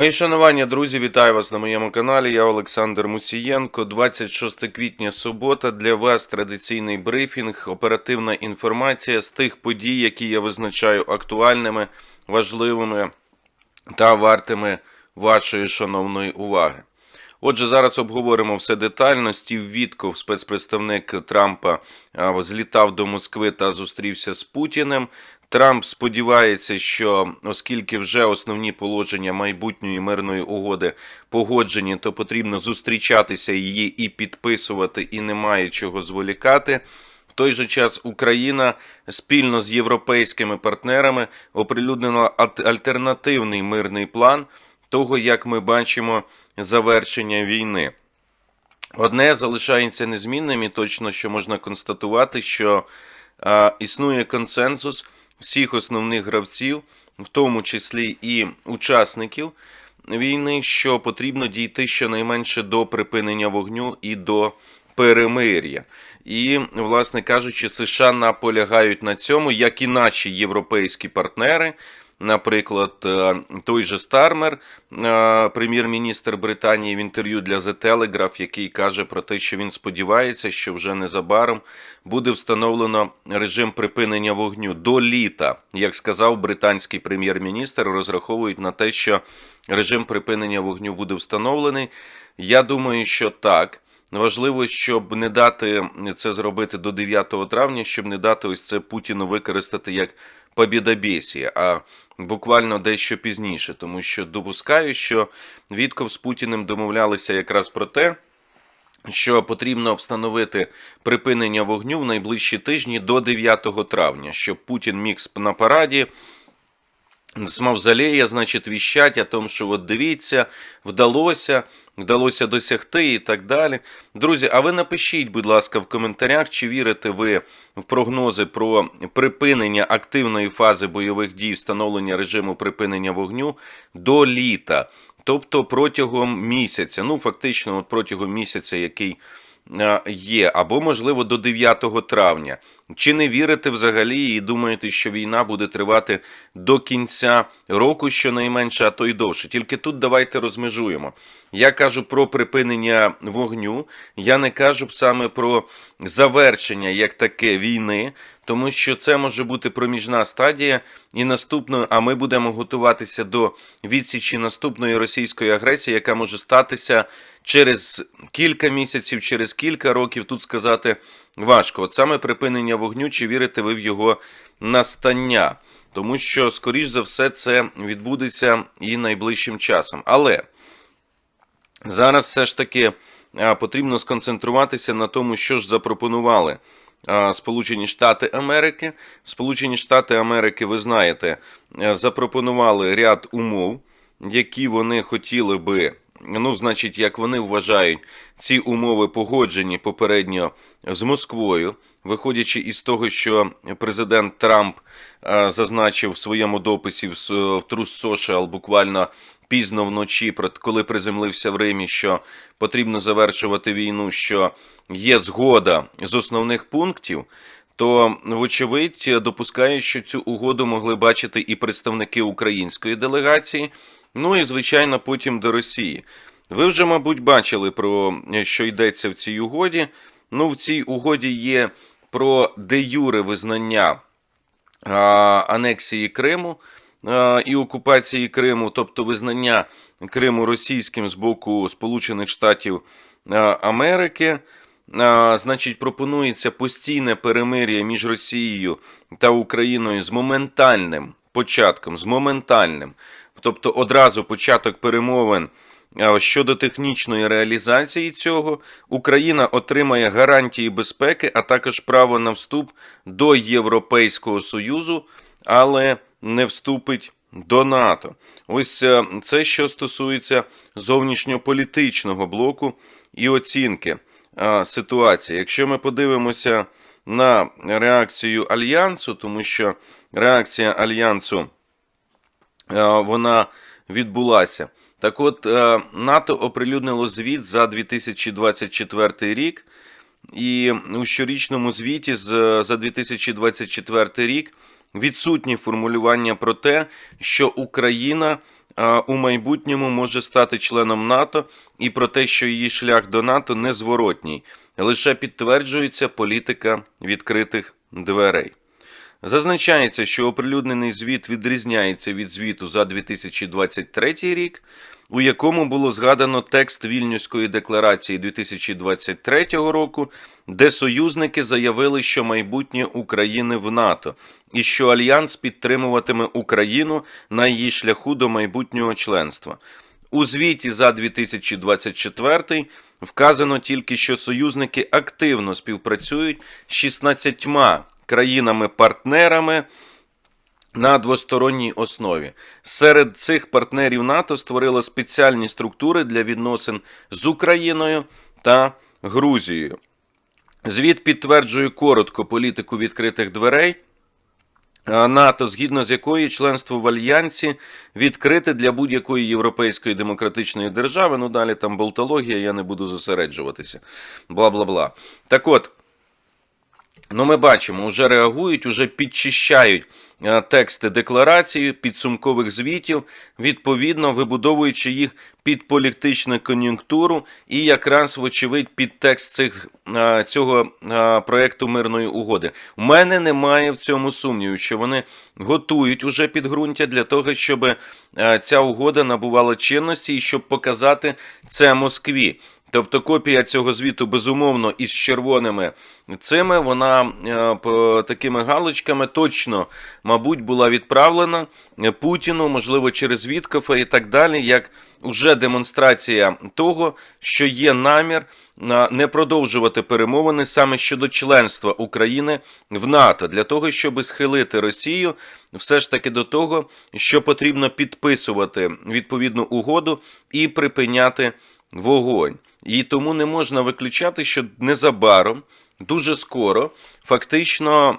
Мої шанування, друзі, вітаю вас на моєму каналі. Я Олександр Мусієнко. 26 квітня субота. Для вас традиційний брифінг, оперативна інформація з тих подій, які я визначаю актуальними, важливими та вартими вашої шановної уваги. Отже, зараз обговоримо все детально. Стів Вітков, спецпредставник Трампа, злітав до Москви та зустрівся з Путіним. Трамп сподівається, що оскільки вже основні положення майбутньої мирної угоди погоджені, то потрібно зустрічатися її і підписувати, і немає чого зволікати. В той же час Україна спільно з європейськими партнерами оприлюднила альт- альтернативний мирний план того, як ми бачимо завершення війни. Одне залишається незмінним і точно, що можна констатувати, що а, існує консенсус всіх основних гравців, в тому числі і учасників війни, що потрібно дійти щонайменше до припинення вогню і до перемир'я. І, власне кажучи, США наполягають на цьому, як і наші європейські партнери. Наприклад, е, той же Стармер, е, прем'єр-міністр Британії, в інтерв'ю для The Telegraph, який каже про те, що він сподівається, що вже незабаром буде встановлено режим припинення вогню до літа. Як сказав британський прем'єр-міністр, розраховують на те, що режим припинення вогню буде встановлений. Я думаю, що так. Важливо, щоб не дати це зробити до 9 травня, щоб не дати ось це Путіну використати як побідобєсія, а буквально дещо пізніше, тому що допускаю, що Вітков з Путіним домовлялися якраз про те, що потрібно встановити припинення вогню в найближчі тижні до 9 травня, щоб Путін міг на параді з мавзолея, значить, віщать о том, що от дивіться, вдалося, вдалося досягти і так далі. Друзі, а ви напишіть, будь ласка, в коментарях, чи вірите ви в прогнози про припинення активної фази бойових дій, встановлення режиму припинення вогню до літа, тобто протягом місяця, ну фактично, от протягом місяця, який є, або можливо до 9 травня. Чи не вірите взагалі і думаєте, що війна буде тривати до кінця року, щонайменше, а то й довше? Тільки тут давайте розмежуємо. Я кажу про припинення вогню, я не кажу саме про завершення як таке війни, тому що це може бути проміжна стадія, і наступною, а ми будемо готуватися до відсічі наступної російської агресії, яка може статися через кілька місяців, через кілька років. Тут сказати важко. От саме припинення вогню, чи вірите ви в його настання? Тому що, скоріш за все, це відбудеться і найближчим часом. Але зараз все ж таки потрібно сконцентруватися на тому, що ж запропонували Сполучені Штати Америки. Сполучені Штати Америки, ви знаєте, запропонували ряд умов, які вони хотіли би. Ну, значить, як вони вважають, ці умови погоджені попередньо з Москвою, виходячи із того, що президент Трамп е, зазначив в своєму дописі в, с- в True Social буквально пізно вночі, коли приземлився в Римі, що потрібно завершувати війну, що є згода з основних пунктів, то, вочевидь, допускає, що цю угоду могли бачити і представники української делегації, ну і, звичайно, потім до Росії. Ви вже, мабуть, бачили, про що йдеться в цій угоді. Ну, в цій угоді є про де юре визнання а, анексії Криму а, і окупації Криму, тобто визнання Криму російським з боку Сполучених Штатів Америки. А, Значить, пропонується постійне перемир'я між Росією та Україною з моментальним початком, з моментальним, тобто одразу початок перемовин. Щодо технічної реалізації цього, Україна отримає гарантії безпеки, а також право на вступ до Європейського Союзу, але не вступить до НАТО. Ось е, це що стосується зовнішньополітичного блоку і оцінки ситуації. Якщо ми подивимося на реакцію альянсу, тому що реакція альянсу вона відбулася. Так от, е, НАТО оприлюднило звіт за 2024 рік, і у щорічному звіті за 2024 рік відсутні формулювання про те, що Україна у майбутньому може стати членом НАТО, і про те, що її шлях до НАТО незворотній, лише підтверджується політика відкритих дверей. Зазначається, що оприлюднений звіт відрізняється від звіту за 2023 рік, у якому було згадано текст Вільнюської декларації 2023 року, де союзники заявили, що майбутнє України в НАТО і що альянс підтримуватиме Україну на її шляху до майбутнього членства. У звіті за 2024 вказано тільки, що союзники активно співпрацюють з 16 країнами-партнерами на двосторонній основі. Серед цих партнерів НАТО створило спеціальні структури для відносин з Україною та Грузією. Звіт підтверджує коротко політику відкритих дверей. НАТО, згідно з якої членство в альянсі відкрите для будь-якої європейської демократичної держави. Ну далі там болтологія, я не буду зосереджуватися. Бла бла бла. Так от, Ну, ми бачимо, вже реагують, вже підчищають е, тексти декларації, підсумкових звітів, відповідно вибудовуючи їх під політичну кон'юнктуру і якраз, вочевидь, під текст цих, е, цього е, проекту мирної угоди. У мене немає в цьому сумніву, що вони готують уже підґрунтя для того, щоб ця угода набувала чинності і щоб показати це Москві. Тобто копія цього звіту, безумовно, із червоними цими, вона е, по такими галочками точно, мабуть, була відправлена е, Путіну, можливо, через Віткофа і так далі, як уже демонстрація того, що є намір на не продовжувати перемовини саме щодо членства України в НАТО, для того, щоб схилити Росію все ж таки до того, що потрібно підписувати відповідну угоду і припиняти вогонь. І тому не можна виключати, що незабаром, дуже скоро, фактично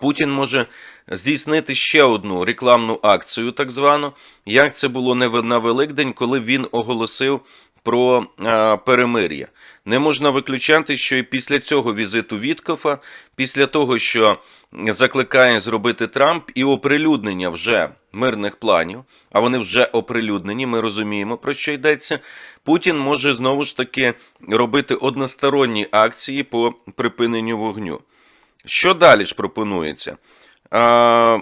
Путін може здійснити ще одну рекламну акцію, так звану, як це було не на Великдень, коли він оголосив про а, перемир'я. Не можна виключати, що і після цього візиту Віткофа, після того, що закликає зробити Трамп, і оприлюднення вже мирних планів, а вони вже оприлюднені, ми розуміємо, про що йдеться. Путін може знову ж таки робити односторонні акції по припиненню вогню. Що далі ж пропонується? А,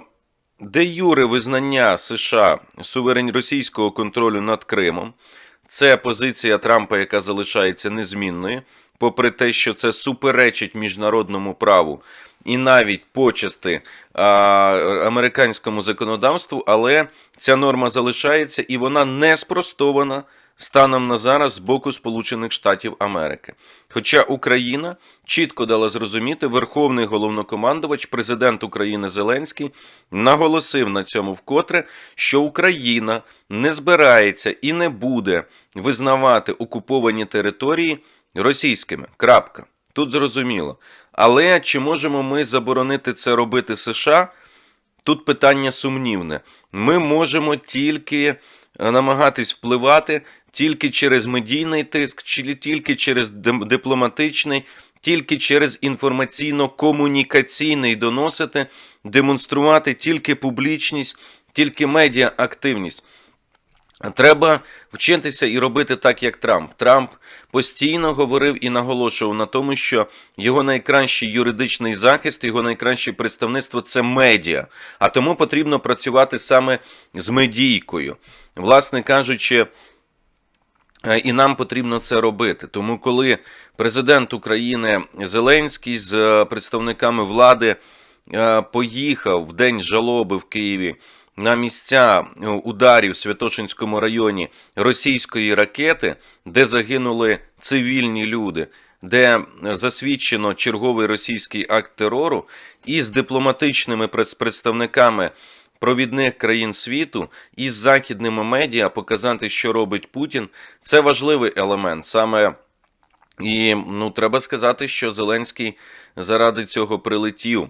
де юре визнання США суверень російського контролю над Кримом. Це позиція Трампа, яка залишається незмінною, попри те, що це суперечить міжнародному праву і навіть почасти а, американському законодавству, але ця норма залишається і вона не спростована станом на зараз з боку Сполучених Штатів Америки. Хоча Україна чітко дала зрозуміти, Верховний головнокомандувач, президент України Зеленський, наголосив на цьому вкотре, що Україна не збирається і не буде визнавати окуповані території російськими. Крапка. Тут зрозуміло. Але чи можемо ми заборонити це робити США? Тут питання сумнівне. Ми можемо тільки е, намагатись впливати тільки через медійний тиск, чи тільки через дипломатичний, тільки через інформаційно-комунікаційний доносити, демонструвати тільки публічність, тільки медіа-активність. Треба вчитися і робити так, як Трамп. Трамп постійно говорив і наголошував на тому, що його найкращий юридичний захист, його найкраще представництво це медіа. А тому потрібно працювати саме з медійкою. Власне кажучи, І нам потрібно це робити. Тому, коли президент України Зеленський з е, представниками влади е, поїхав в день жалоби в Києві на місця е, ударів в Святошинському районі російської ракети, де загинули цивільні люди, де засвідчено черговий російський акт терору, і з дипломатичними представниками провідних країн світу із західними медіа показати, що робить Путін, це важливий елемент. Саме і ну, треба сказати, що Зеленський заради цього прилетів,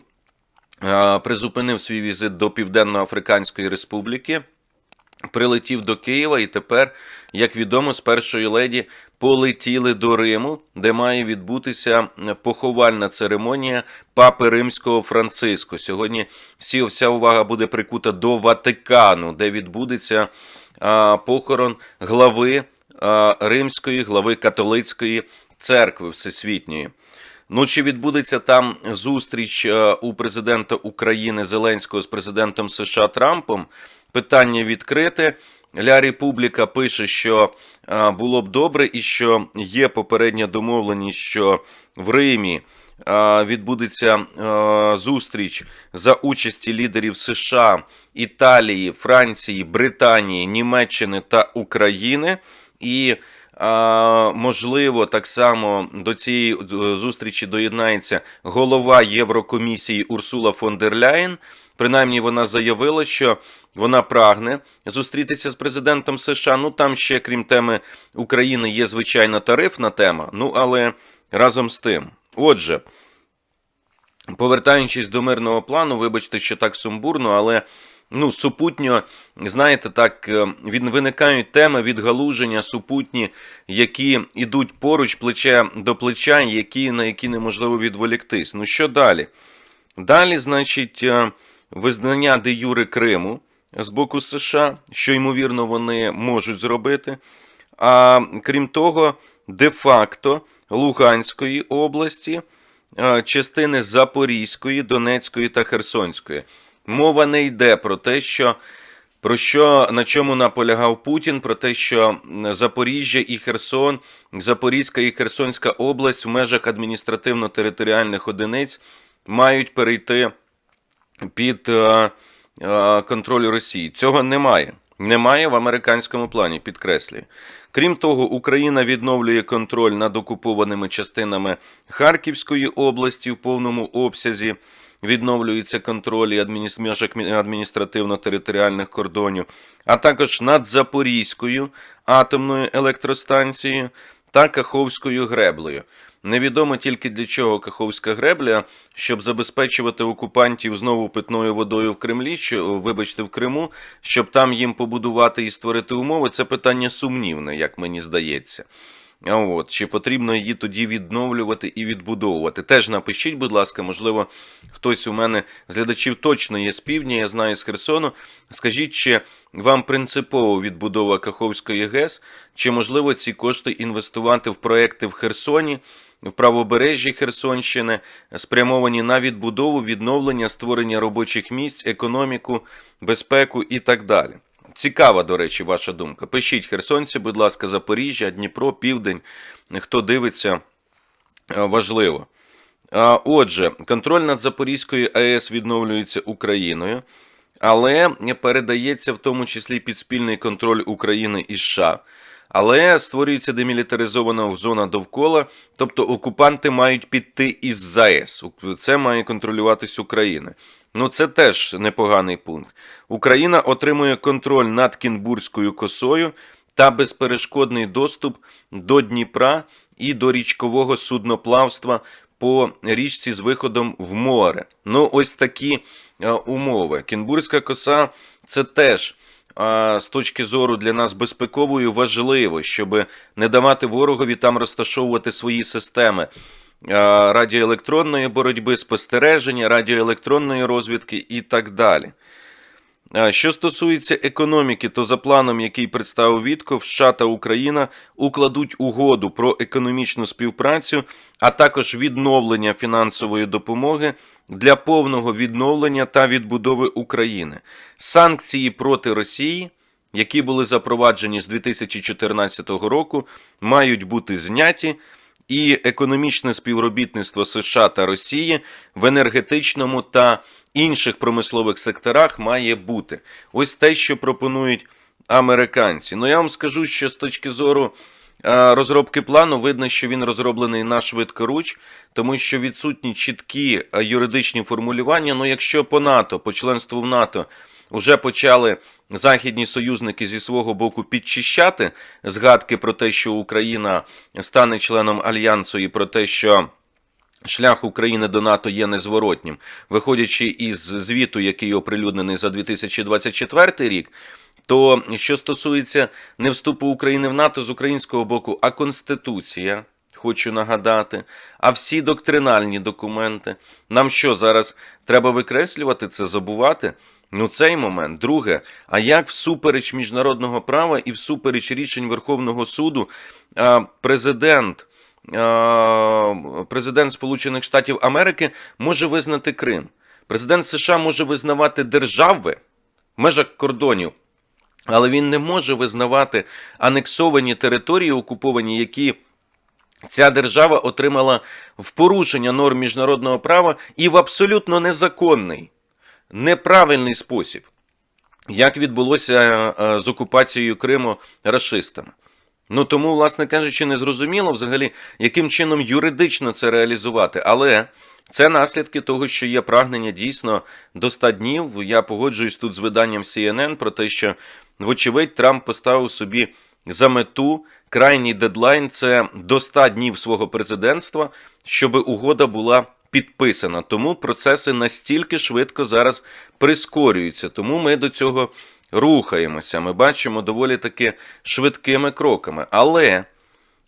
призупинив свій візит до Південно-Африканської Республіки. Прилетів до Києва і тепер, як відомо, з першої леді полетіли до Риму, де має відбутися поховальна церемонія папи римського Франциско. Сьогодні всі, вся увага буде прикута до Ватикану, де відбудеться а, похорон глави а, римської, глави католицької церкви всесвітньої. Ну, чи відбудеться там зустріч е, у президента України Зеленського з президентом США Трампом? Питання відкрите. Ля Републіка пише, що е, було б добре, і що є попередня домовленість, що в Римі е, відбудеться е, зустріч за участі лідерів США, Італії, Франції, Британії, Німеччини та України. І можливо, так само до цієї зустрічі доєднається голова Єврокомісії Урсула фон дер Ляєн. Принаймні, вона заявила, що вона прагне зустрітися з президентом США. Ну там ще, крім теми України, є звичайна тарифна тема. Ну але разом з тим. Отже, повертаючись до мирного плану, вибачте, що так сумбурно, але ну, супутньо, знаєте, так, е, від, виникають теми відгалуження супутні, які йдуть поруч плече до плеча, які, на які неможливо відволіктись. Ну що далі? Далі, значить, е, визнання де Юри Криму з боку США, що ймовірно вони можуть зробити. А крім того, де-факто Луганської області, частини Запорізької, Донецької та Херсонської. Мова не йде про те, що про що на чому наполягав Путін, про те, що Запоріжжя і Херсон, Запорізька і Херсонська область в межах адміністративно-територіальних одиниць мають перейти під е, Росії. Цього немає. Немає в американському плані, підкреслюю. Крім того, Україна відновлює контроль над окупованими частинами Харківської області в повному обсязі. Відновлюється контроль межах адміністративно-територіальних кордонів, а також над Запорізькою атомною електростанцією та Каховською греблею. Невідомо тільки для чого Каховська гребля, щоб забезпечувати окупантів знову питною водою в Кремлі, що вибачте в Криму, щоб там їм побудувати і створити умови. Це питання сумнівне, як мені здається. От чи потрібно її тоді відновлювати і відбудовувати? Теж напишіть, будь ласка, можливо, хтось у мене з глядачів точно є з півдня, я знаю з Херсону. Скажіть, чи вам принципово відбудова Каховської ГЕС, чи можливо ці кошти інвестувати в проекти в Херсоні? В правобережжі Херсонщини спрямовані на відбудову, відновлення, створення робочих місць, економіку, безпеку і так далі. Цікава, до речі, ваша думка. Пишіть херсонці, будь ласка, Запоріжжя, Дніпро, Південь. Хто дивиться, е, важливо. Отже, контроль над Запорізькою АЕС відновлюється Україною, але передається в тому числі під спільний контроль України і США. Але створюється демілітаризована зона довкола, тобто окупанти мають піти із ЗАЕС. Це має контролюватись Україна. Ну, це теж непоганий пункт. Україна отримує контроль над Кінбурзькою косою та безперешкодний доступ до Дніпра і до річкового судноплавства по річці з виходом в море. Ну, ось такі а, умови. Кінбурзька коса це теж. А з точки зору для нас безпековою важливо, щоб не давати ворогові там розташовувати свої системи радіоелектронної боротьби, спостереження, радіоелектронної розвідки і так далі. Що стосується економіки, то за планом, який представив Вітков, США та Україна укладуть угоду про економічну співпрацю, а також відновлення фінансової допомоги для повного відновлення та відбудови України. Санкції проти Росії, які були запроваджені з 2014 року, мають бути зняті і економічне співробітництво США та Росії в енергетичному та інших промислових секторах має бути. Ось те, що пропонують американці. Ну я вам скажу, що з точки зору. Розробки плану видно, що він розроблений на швидкоруч, тому що відсутні чіткі юридичні формулювання. Ну, якщо по НАТО, по членству в НАТО вже почали західні союзники зі свого боку підчищати згадки про те, що Україна стане членом альянсу, і про те, що шлях України до НАТО є незворотнім, виходячи із звіту, який оприлюднений за 2024 рік. То що стосується не вступу України в НАТО з українського боку, а Конституція, хочу нагадати, а всі доктринальні документи. Нам що зараз треба викреслювати це, забувати? Ну, цей момент. Друге, а як всупереч міжнародного права і всупереч рішень Верховного суду президент, президент Сполучених Штатів Америки може визнати Крим? Президент США може визнавати держави в межах кордонів, але він не може визнавати анексовані території, окуповані, які ця держава отримала в порушення норм міжнародного права і в абсолютно незаконний, неправильний спосіб, як відбулося е, з окупацією Криму расистами. Ну тому, власне кажучи, не зрозуміло взагалі, яким чином юридично це реалізувати. Але це наслідки того, що є прагнення дійсно до 100 днів. Я погоджуюсь тут з виданням CNN про те, що, вочевидь, Трамп поставив собі за мету крайній дедлайн це до 100 днів свого президентства, щоб угода була підписана. Тому процеси настільки швидко зараз прискорюються. Тому ми до цього рухаємося. Ми бачимо доволі таки швидкими кроками. Але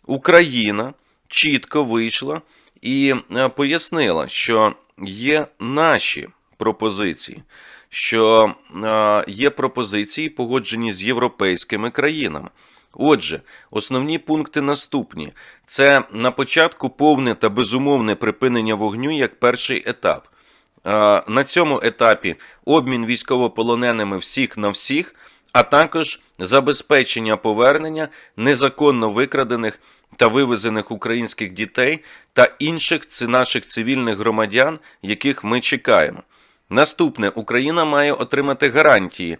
Україна чітко вийшла і е, пояснила, що є наші пропозиції, що е, є пропозиції, погоджені з європейськими країнами. Отже, основні пункти наступні: це на початку повне та безумовне припинення вогню як перший етап. На цьому етапі обмін військовополоненими всіх на всіх, а також забезпечення повернення незаконно викрадених та вивезених українських дітей та інших наших цивільних громадян, яких ми чекаємо. Наступне Україна має отримати гарантії,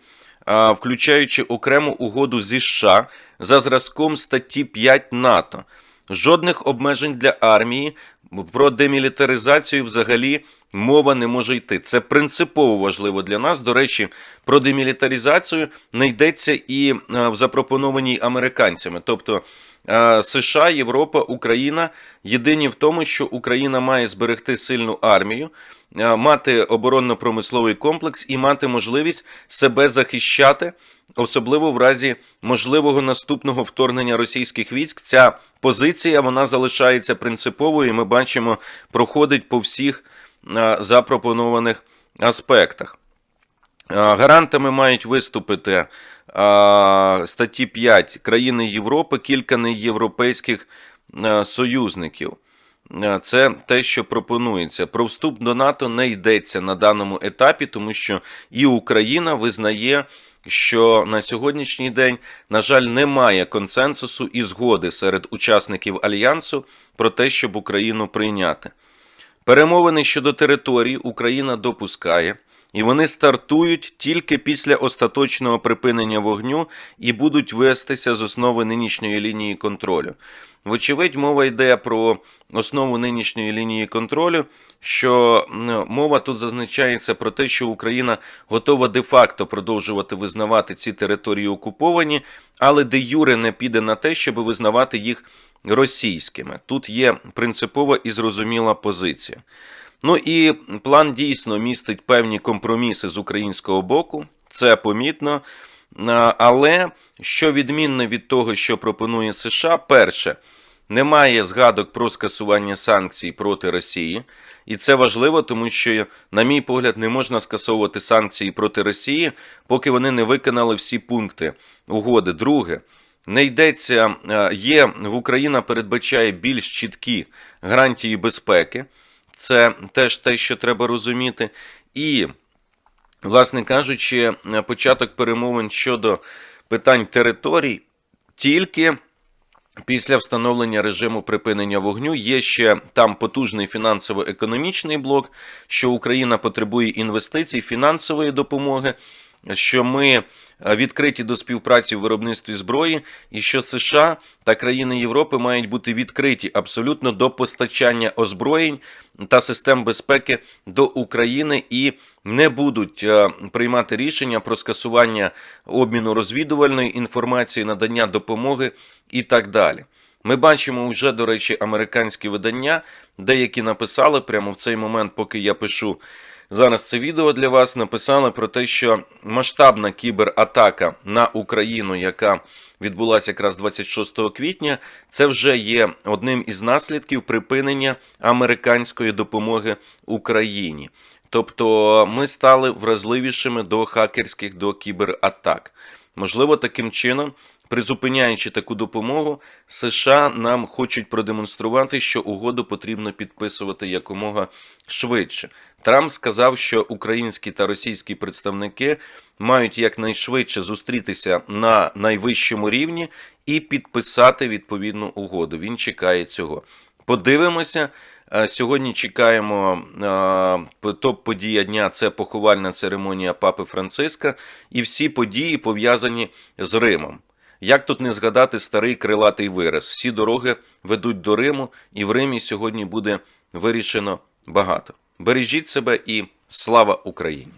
включаючи окрему угоду зі США за зразком статті 5 НАТО. Жодних обмежень для армії про демілітаризацію взагалі мова не може йти. Це принципово важливо для нас. До речі, про демілітаризацію не йдеться і е, в запропонованій американцями. Тобто США, Європа, Україна єдині в тому, що Україна має зберегти сильну армію, е, мати оборонно-промисловий комплекс і мати можливість себе захищати, особливо в разі можливого наступного вторгнення російських військ. Ця позиція вона залишається принциповою. і Ми бачимо, проходить по всіх е, запропонованих аспектах. Гарантами мають виступити статті 5 країни Європи, кілька неєвропейських союзників. Це те, що пропонується. Про вступ до НАТО не йдеться на даному етапі, тому що і Україна визнає, що на сьогоднішній день, на жаль, немає консенсусу і згоди серед учасників альянсу про те, щоб Україну прийняти. Перемовини щодо територій Україна допускає, і вони стартують тільки після остаточного припинення вогню і будуть вестися з основи нинішньої лінії контролю. Вочевидь, мова йде про основу нинішньої лінії контролю, що мова тут зазначається про те, що Україна готова де-факто продовжувати визнавати ці території окуповані, але де юре не піде на те, щоб визнавати їх російськими. Тут є принципова і зрозуміла позиція. Ну і план дійсно містить певні компроміси з українського боку, це помітно. Але що відмінно від того, що пропонує США, перше, немає згадок про скасування санкцій проти Росії. І це важливо, тому що, на мій погляд, не можна скасовувати санкції проти Росії, поки вони не виконали всі пункти угоди. Друге, не йдеться, є в Україна передбачає більш чіткі гарантії безпеки. Це теж те, що треба розуміти. І, власне кажучи, початок перемовин щодо питань територій тільки після встановлення режиму припинення вогню є ще там потужний фінансово-економічний блок, що Україна потребує інвестицій, фінансової допомоги. Що ми відкриті до співпраці в виробництві зброї, і що США та країни Європи мають бути відкриті абсолютно до постачання озброєнь та систем безпеки до України і не будуть е, приймати рішення про скасування обміну розвідувальної інформації, надання допомоги і так далі. Ми бачимо вже, до речі, американські видання, деякі написали прямо в цей момент, поки я пишу зараз це відео для вас, написали про те, що масштабна кібератака на Україну, яка відбулася якраз 26 квітня, це вже є одним із наслідків припинення американської допомоги Україні. Тобто ми стали вразливішими до хакерських до кібератак. Можливо, таким чином, призупиняючи таку допомогу, США нам хочуть продемонструвати, що угоду потрібно підписувати якомога швидше. Трамп сказав, що українські та російські представники мають якнайшвидше зустрітися на найвищому рівні і підписати відповідну угоду. Він чекає цього. Подивимося. Е, Сьогодні чекаємо е, топ-подія дня це поховальна церемонія Папи Франциска і всі події пов'язані з Римом. Як тут не згадати старий крилатий вираз? Всі дороги ведуть до Риму, і в Римі сьогодні буде вирішено багато. Бережіть себе і слава Україні!